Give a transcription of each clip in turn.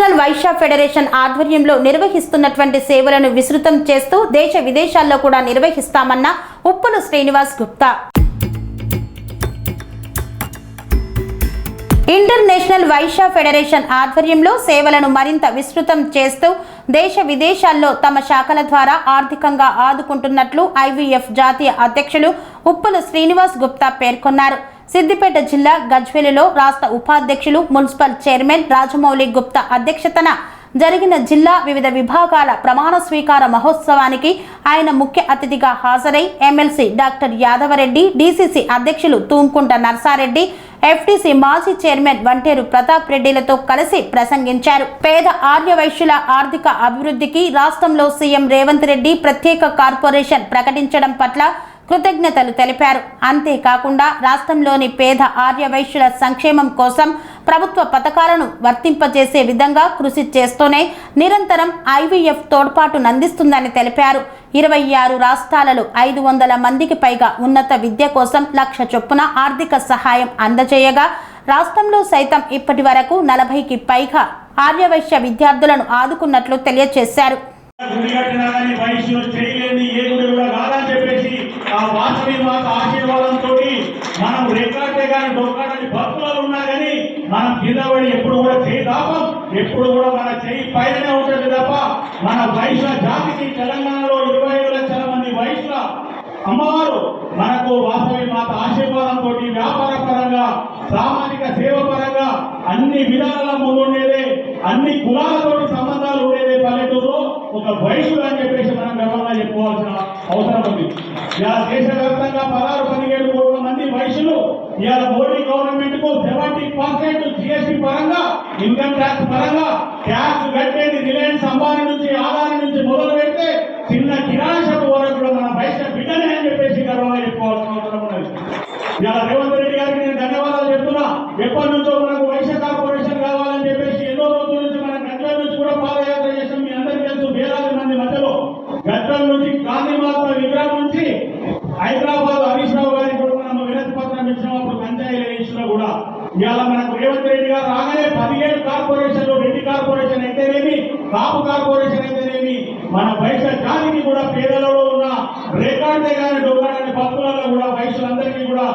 National Vysya federation ఆధ్వర్యంలో నిర్వహిస్తున్నటువంటి సేవలను విస్తృతం చేస్తూ దేశ విదేశాల్లో కూడా నిర్వహిస్తామన్న ఉప్పుల శ్రీనివాస్ గుప్తా. ఇంటర్నేషనల్ వైశ్య ఫెడరేషన్ ఆధ్వర్యంలో సేవలను మరింత విస్తృతం చేస్తూ దేశ విదేశాల్లో తమ శాఖల ద్వారా ఆర్థికంగా ఆదుకుంటున్నట్లు ఐవీఎఫ్ జాతీయ అధ్యక్షులు ఉప్పల శ్రీనివాస్ గుప్తా పేర్కొన్నారు. సిద్దిపేట జిల్లా గజ్వేలిలో రాష్ట్ర ఉపాధ్యక్షులు మున్సిపల్ చైర్మన్ రాజమౌళి గుప్తా అధ్యక్షతన జరిగిన జిల్లా వివిధ విభాగాల ప్రమాణ స్వీకార మహోత్సవానికి ఆయన ముఖ్య అతిథిగా హాజరై ఎమ్మెల్సీ డాక్టర్ యాదవరెడ్డి డీసీసీ అధ్యక్షులు తూంకుంట నర్సారెడ్డి ఎఫ్టీసీ మాజీ చైర్మన్ వంటేరు ప్రతాప్ రెడ్డిలతో కలిసి ప్రసంగించారు. పేద ఆర్య వైశ్యుల ఆర్థిక అభివృద్ధికి రాష్ట్రంలో సీఎం రేవంత్ రెడ్డి ప్రత్యేక కార్పొరేషన్ ప్రకటించడం పట్ల కృతజ్ఞతలు తెలిపారు. అంతేకాకుండా రాష్ట్రంలోని పేద ఆర్య వైశ్యుల సంక్షేమం కోసం ప్రభుత్వ పథకాలను వర్తింపజేసే విధంగా కృషి చేస్తూనే నిరంతరం ఐవీఎఫ్ తోడ్పాటునందిస్తుందని తెలిపారు. ఇరవై ఆరు రాష్ట్రాలలో ఐదు వందల మందికి పైగా ఉన్నత విద్య కోసం లక్ష చొప్పున ఆర్థిక సహాయం అందజేయగా రాష్ట్రంలో సైతం ఇప్పటి వరకు నలభైకి పైగా ఆర్యవైశ్య విద్యార్థులను ఆదుకున్నట్లు తెలియజేశారు గుడి కట్టినా కానీ వైశ్యులు చేయలేని ఏ గుడి కూడా కాదని చెప్పేసి ఆ వాసవి మాత ఆశీర్వాదంతో మనం రెక్కాటే కానీ దొరకాలని భక్తులు ఉన్నా కానీ మనం కింద పడి ఎప్పుడు కూడా చేయి తాపం ఎప్పుడు కూడా మన చేయి పైననే ఉంటుంది తప్ప మన వైశ్య జాతికి తెలంగాణలో ఇరవై ఐదు లక్షల మంది వైశ్యుల అమ్మవారు మనకు వాసవి మాత ఆశీర్వాదంతో వ్యాపార పరంగా సామాజిక సేవ పరంగా అన్ని విధాల ముందుండేదే అన్ని కులాలతోటి సంబంధాలు ఉండేదే పల్లెటూరులో. ఒక వైశ్యుడు అని చెప్పేసి మనం గర్వంగా చెప్పుకోవాల్సిన అవసరం ఉంది. ఇలా దేశవ్యాప్తంగా పదహారు పదిహేడు కోట్ల మంది వైశ్యులు ఇవాళ మోడీ గవర్నమెంట్కు సెవెంటీ పర్సెంట్ జిఎస్టీ పరంగా ఇన్కమ్ ట్యాక్స్ పరంగా ట్యాక్స్ కట్టేది రిలయన్స్ అంబానీ నుంచి ఆదాని నుంచి మొదలు పెడితే చిన్న కిరాణా షాప్ వరకు కూడా మన వైశ్య బిడ్డనే అని చెప్పేసి గర్వంగా చెప్పుకోవాల్సిన అవసరం ఉన్నది. ఇలా రేవంత్ రెడ్డి గారికి నేను ధన్యవాదాలు చెప్తున్నా. ఎప్పటి నుంచో మనకు వైశ్య కార్పొరేషన్ కావాలని చెప్పేసి ఎన్నో రోజుల నుంచి మన గద్వాల నుంచి కూడా పాదయాత్ర చేసాం మీ అందరికీ తెలుసు వేలాది మంది మధ్యలో గద్వాల నుంచి గాంధీ మహాత్మా విగ్రహం నుంచి హైదరాబాద్ హరీష్ రావు గారికి కూడా మనం వినతి పత్రం ఇచ్చినప్పుడు పంచాయతీ వేయించినా కూడా ఇవాళ మనకు రేవంత్ రెడ్డి గారు రాగానే పదిహేడు కార్పొరేషన్లు రెడ్డి కార్పొరేషన్ అయితేనేమి కాపు కార్పొరేషన్ అయితేనేమి మన వైశ్య జాతికి కూడా పేదలలో ఉన్న రేకాడే కానీ డొక్కాడని భక్తులలో కూడా వైశ్యులందరికీ కూడా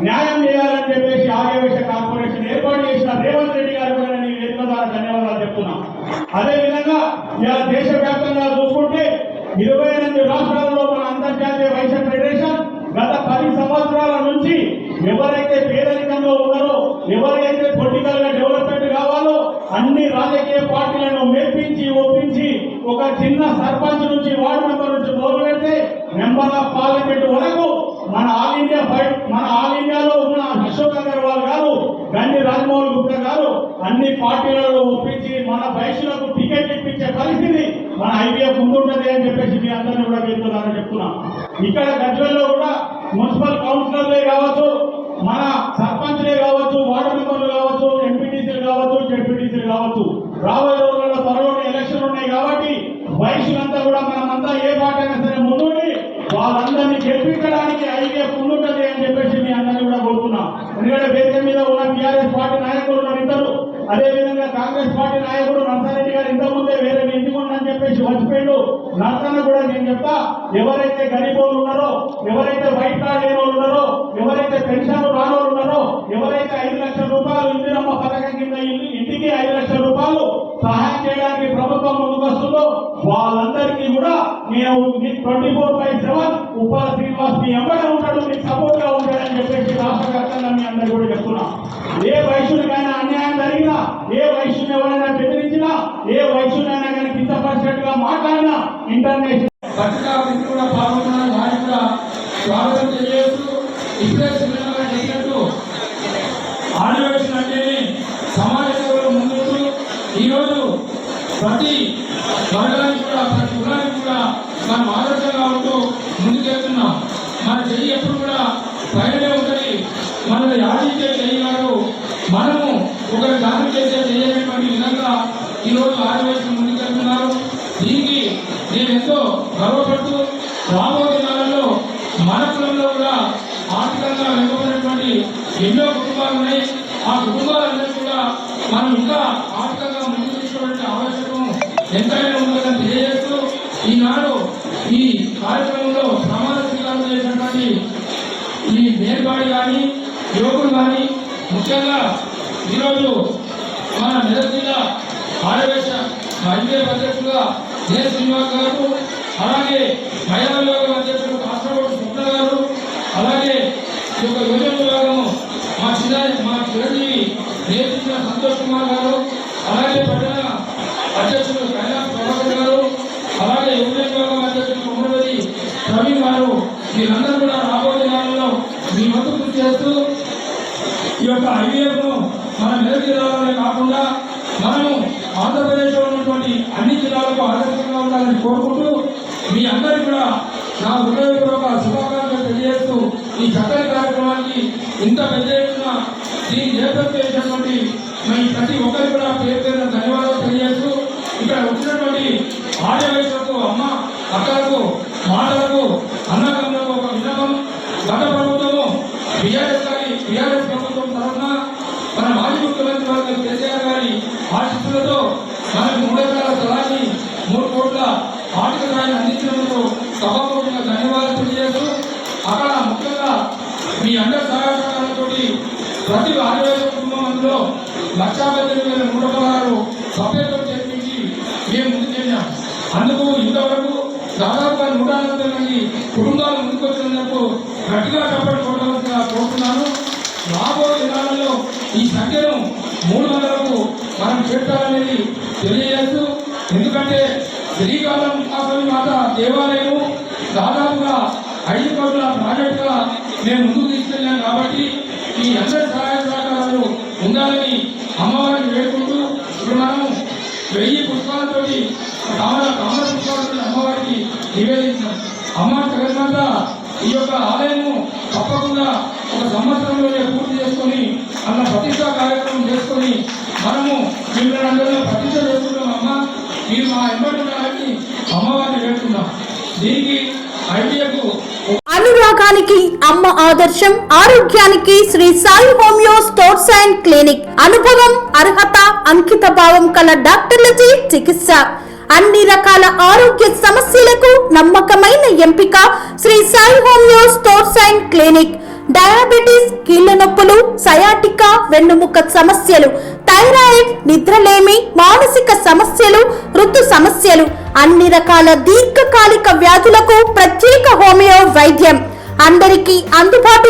న్యాయం చేయాలని చెప్పేసి ఆర్యవేశ కార్పొరేషన్ ఏర్పాటు చేసిన రేవంత్ రెడ్డి గారు కూడా నేను వేదిక ద్వారా ధన్యవాదాలు చెప్తున్నా. అదేవిధంగా ఇలా దేశవ్యాప్తంగా చూసుకుంటే ఇరవై ఎనిమిది రాష్ట్రాల్లో మన అంతర్జాతీయ వైశ్య ఫెడరేషన్ గత పది సంవత్సరాల నుంచి ఎవరైతే పేదరికంలో ఉన్నారో ఎవరైతే పొలిటికల్గా డెవలప్మెంట్ కావాలో అన్ని రాజకీయ పార్టీలను మెప్పించి ఒప్పించి ఒక చిన్న సర్పంచ్ నుంచి వార్డు మెంబర్ నుంచి మొదలు పెడితే మెంబర్ ఆఫ్ పార్లమెంట్ వరకు మన ఆల్ ఇండియా బయట మన ఆల్ ఇండియాలో ఉన్న అశోక్ అగర్వాల్ గారు గండి రాజమోహన్ గుప్తా గారు అన్ని పార్టీలలో ఒప్పించి మన వయసులకు టికెట్ ఇప్పించే పరిస్థితి మన ఐడియా ముందుంటది అని చెప్పేసి మీ అందరినీ కూడా వెళ్తున్నారని చెప్తున్నా. ఇక్కడ గజ్వెల్లో కూడా మున్సిపల్ కౌన్సిలర్లే కావచ్చు మన సర్పంచ్లే కావచ్చు వార్డు మెంబర్లు కావచ్చు ఎంపీటీసీలు కావచ్చు జెడ్పీటీసీలు కావచ్చు రాబోయే రోజుల్లో త్వరలోనే ఎలక్షన్ ఉన్నాయి కాబట్టి వయసులంతా కూడా మనమంతా ఏ పార్టీ సరే ముందుండి వాళ్ళందరినీ గెలిపించడానికి ఐపీఎఫ్ ముందుంటది అని చెప్పేసి మీ అందరినీ కూడా కోరుతున్నాం. ఎందుకంటే వేదిక మీద ఉన్న టీఆర్ఎస్ పార్టీ నాయకులు ఉన్నారు ఇద్దరు. అదే విధంగా కాంగ్రెస్ పార్టీ నాయకుడు నరసారెడ్డి గారు ఇంతకు ముందే వేరే మీ ఇంటికి ఉండని చెప్పేసి వచ్చిపోయిండు నర్సన్న కూడా నేను చెప్తా ఎవరైతే గరీబోళ్ళు ఉన్నారో ఎవరైతే వైట్ కార్డ్ లేని ఉన్నారో ఎవరైతే పెన్షన్ రాని ఉన్నారో ఎవరైతే ఐదు లక్షల రూపాయలు ఇందిరమ్మ పథకం కింద ఇంటికి ఐదు లక్షల రూపాయలు సహాయం చేయడానికి ప్రభుత్వం ముందుకొస్తుందో వాళ్ళందరికీ కూడా నేను ట్వంటీ ఫోర్ బై సెవెన్ ఉపాధి శ్రీనివాస్ మీ ఎంబడే ఉంటాడు మీకు సపోర్ట్గా ఉంటాడని చెప్పేసి రాష్ట్ర వ్యాప్తంగా మీ అందరికీ కూడా చెప్తున్నా. ఏ వయసునికైనా అన్యాయం జరిగినా ఏ వయసుని ఎవరైనా బెదిరించినా ఏ వయసునైనా కానీ కించపరిచినట్టుగా మాట్లాడినా ఇంటర్నేషనల్ కూడా పాల్గొన్నారు స్వాగతం తెలియజేస్తూ ఇప్పుడే శ్రీలంక చెప్పినట్టు ఆదివాసీలు అంటేనే సమాజ సేవలో ముందుకు ఈరోజు ప్రతి వర్గానికి కూడా ప్రతి కులానికి కూడా మనం ఆదర్శంగా ఉంటూ ముందుకెళ్తున్నాం మన చెయ్యి ఎప్పుడు కూడా పైననే ఉంటుంది. మనల్ని యాచించే చెయ్యి మనము ఒకరి దానం చేసే చేయనటువంటి విధంగా ఈరోజు ఆదివేశం ముందుకెళ్తున్నారు. దీనికి నేను ఎంతో గర్వపడుతూ రాబోయే దినాలలో మన కులంలో కూడా ఆర్థికంగా వెనుకబడినటువంటి ఎన్నో కుటుంబాలు ఉన్నాయి. ఆ కుటుంబాలందరూ కూడా మనం ఇంకా ఆర్థికంగా ముందుకు తీసుకుని ఎంతైనా ఉంటుందని తెలియజేస్తూ ఈనాడు ఈ కార్యక్రమంలో ప్రమాణ స్వీకారం చేసినటువంటి ఈ మేల్పాడి కానీ యువకులు కానీ ముఖ్యంగా ఈరోజు మన మెదక్ జిల్లా ఆడవేశ మహిళ అధ్యక్షులుగా ఏ శ్రీనివాస్ గారు అలాగే మహిళా విభాగం అధ్యక్షులు కాసరగోడు స్వప్న గారు అలాగే ఈ యొక్క యువజన విభాగము మా చిన్న మా చిరంజీవి నేతృత్వ సంతోష్ కుమార్ గారు అలాగే పట్టణ అధ్యక్షులు కైలాస్ ప్రభాకర్ గారు అలాగే యువజన విభాగం అధ్యక్షులు కుమరవతి ప్రవీణ్ గారు మీరందరూ కూడా రాబోయే కాలంలో మీ వంతు కృషి చేస్తూ ఈ యొక్క ఐవీఎఫ్ మనం మన మెదక్ జిల్లాలోనే కాకుండా మనము ఆంధ్రప్రదేశ్లో ఉన్నటువంటి అన్ని జిల్లాలకు ఆదర్శంగా ఉండాలని కోరుకుంటూ మీ అందరికీ కూడా నా హృదయపూర్వక శుభాకాంక్షలు తెలియజేస్తూ ఈ చక్కని కార్యక్రమానికి ఇంత పెద్ద ఎత్తున దీన్ని నేతృత్వం చేసినటువంటి మీ ప్రతి ఒక్కరికి కూడా పేరు పేరు ధన్యవాదాలు తెలియజేస్తూ ఇక్కడ వచ్చినటువంటి ఆర్య అమ్మ అక్కలకు మాటలకు అన్నదమ్ములకు ఒక విన్నపం గత ప్రభుత్వము బీఆర్ఎస్ గారి బీఆర్ఎస్ ప్రభుత్వం తరఫున మన మాజీ ముఖ్యమంత్రి వర్గ కేసీఆర్ గారి ఆశీస్సులతో మనకు మూడు ఎకరాల స్థలాన్ని మూడు కోట్ల ఆర్థిక సాయాన్ని సభకు ధన్యవాదాలు తెలియజేస్తూ అక్కడ ముఖ్యంగా మీ అందరి సహాయ ప్రతి ఆదివేశ కుటుంబంలో లక్షా పద్దెనిమిది వేల మూడు పదహారు సభ్యులతో చేర్పించి మేము ముందుకెళ్ళాం అందుకు ఇంతవరకు దాదాపుగా నూట నలభై మంది కుటుంబాలు ముందుకు వచ్చినందుకు గట్టిగా చెప్పడం కొట్టవలసిందిగా కోరుతున్నాను. రాబోయే దినాలలో ఈ సంఖ్యను మూడు వందలకు మనం చేర్చాలనేది తెలియజేస్తూ ఎందుకంటే శ్రీకాళం కాసవి మాత దేవాలయం దాదాపుగా ఐదు కోట్ల ప్రాజెక్టుగా మేము ముందుకు తీసుకెళ్ళాం కాబట్టి ఈ అందరి సహాయ సహకారాలు ఉండాలని అమ్మవారిని వేడుకుంటూ ఇప్పుడు మనం వెయ్యి పుష్పాలతోటి కామల కామల పుష్పాలతో అమ్మవారికి నివేదించాం. అమ్మ జగన్మాత ఈ యొక్క ఆలయము తప్పకుండా ఒక సంవత్సరంలోనే పూర్తి చేసుకొని అన్న ప్రతిష్ట కార్యక్రమం చేసుకొని మనము మిమ్మల్ని అందరిలో ప్రతిష్ట చేసుకున్నాం అమ్మ. మీరు మా ఎంబడి అమ్మవారిని వేడుకుందాం. దీనికి ఐడియాకు అనురాగానికి అమ్మ ఆదర్శం ఆరోగ్యానికి Sri Sai homeo sports and clinic. అనుభవం అర్హత అంకిత భావం కల డాక్టర్లచే చికిత్స. అన్ని రకాల ఆరోగ్య సమస్యలకు నమ్మకమైన ఎంపిక Sri Sai homeo stores and clinic. Diabetes కీళ్ళ నొప్పులు సయాటికా వెన్నుముక సమస్యలు థైరాయిడ్ నిద్రలేమి మానసిక సమస్యలు ఋతు సమస్యలు అన్ని రకాల దీర్ఘకాలిక వ్యాధులకు ప్రత్యేక హోమియో వైద్యం అందరికీ అందుబాటు